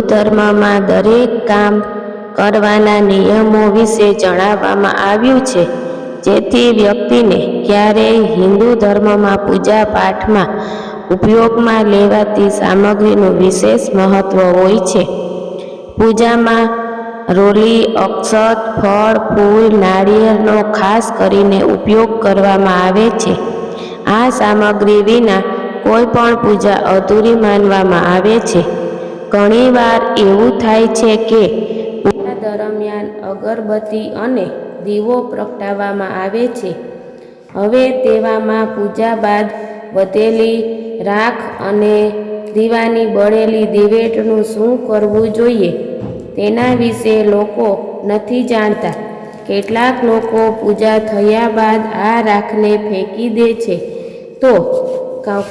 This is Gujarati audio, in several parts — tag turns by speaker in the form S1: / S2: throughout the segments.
S1: ધર્મમાં દરેક કામ કરવાના નિયમો વિશે જણાવવામાં આવ્યું છે. જેથી વ્યક્તિને ક્યારેય હિન્દુ ધર્મમાં પૂજા પાઠમાં ઉપયોગમાં લેવાતી સામગ્રીનું વિશેષ મહત્વ હોય છે. પૂજામાં રોલી, અક્ષત, ફળ, ફૂલ, નાળિયેરનો ખાસ કરીને ઉપયોગ કરવામાં આવે છે. આ સામગ્રી વિના કોઈ પણ પૂજા અધૂરી માનવામાં આવે છે. ઘણીવાર એવું થાય છે કે પૂજા દરમિયાન અગરબત્તી અને દીવો પ્રગટાવવામાં આવે છે. હવે તેવામાં પૂજા બાદ વધેલી રાખ અને દીવાની બળેલી દિવેટનું શું કરવું જોઈએ તેના વિશે લોકો નથી જાણતા. કેટલાક લોકો પૂજા થયા બાદ આ રાખને ફેંકી દે છે. તો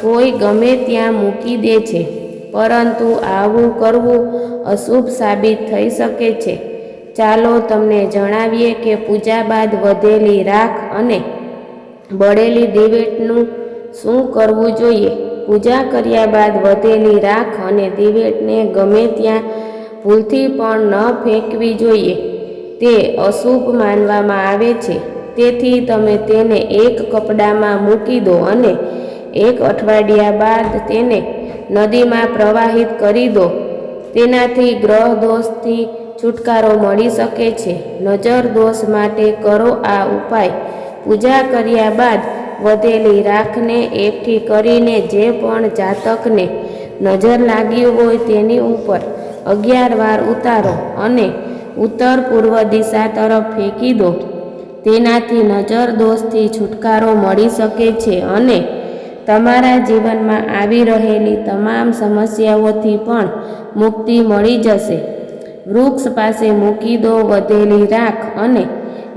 S1: કોઈ ગમે ત્યાં મૂકી દે છે. પરંતુ આવું કરવું અશુભ સાબિત થઈ શકે છે. ચાલો તમને જણાવીએ કે પૂજા બાદ વધેલી રાખ અને બળેલી દિવેટનું શું કરવું જોઈએ? પૂજા કર્યા બાદ વધેલી રાખ અને દિવેટને ગમે ત્યાં ભૂલથી પણ ન ફેંકવી જોઈએ. તે અશુભ માનવામાં આવે છે. તેથી તમે તેને એક કપડામાં મૂકી દો અને એક અઠવાડિયા બાદ તેને નદીમાં પ્રવાહિત કરી દો. તેનાથી ગ્રહ દોષથી છુટકારો મળી શકે છે. નજર દોષ માટે કરો આ ઉપાય. પૂજા કર્યા બાદ વધેલી રાખને એકઠી કરીને જે પણ જાતકને નજર લાગ્યું હોય તેની ઉપર અગિયાર વાર ઉતારો અને ઉત્તર પૂર્વ દિશા તરફ ફેંકી દો. તેનાથી નજર દોષથી છુટકારો મળી શકે છે અને તમારા જીવનમાં આવી રહેલી તમામ સમસ્યાઓથી પણ મુક્તિ મળી જશે. વૃક્ષ પાસે મૂકી દો વધેલી રાખ અને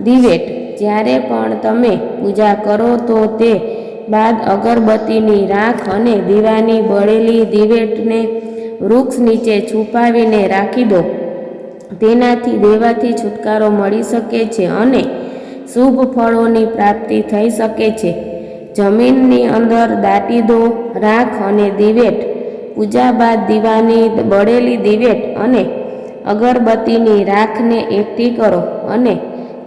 S1: દિવેટ. જ્યારે પણ તમે પૂજા કરો તો તે બાદ અગરબત્તીની રાખ અને દીવાની બળેલી દિવેટને વૃક્ષ નીચે છુપાવીને રાખી દો. તેનાથી દેવાથી છુટકારો મળી શકે છે અને શુભ ફળોની પ્રાપ્તિ થઈ શકે છે. જમીનની અંદર દાટી દો, રાખ અને દિવેટ. પૂજા બાદ દીવાની બળેલી દિવેટ અને અગરબત્તીની રાખને એકઠી કરો અને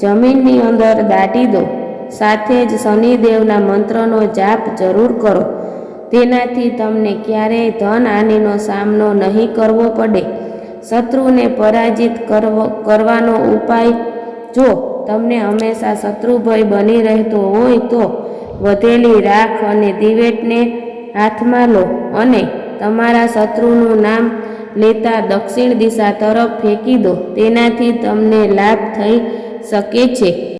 S1: જમીનની અંદર દાટી દો. સાથે જ શનિદેવના મંત્રનો જાપ જરૂર કરો. તેનાથી તમને ક્યારેય ધન હાનિનો સામનો નહીં કરવો પડે. શત્રુને પરાજિત કરવો, કરવાનો ઉપાય જો તમને હંમેશા શત્રુભય બની રહેતો હોય તો વધેલી રાખ અને દિવેટને હાથમાં લો અને તમારા શત્રુનું નામ લેતા દક્ષિણ દિશા તરફ ફેંકી દો. તેનાથી તમને લાભ થઈ શકે છે.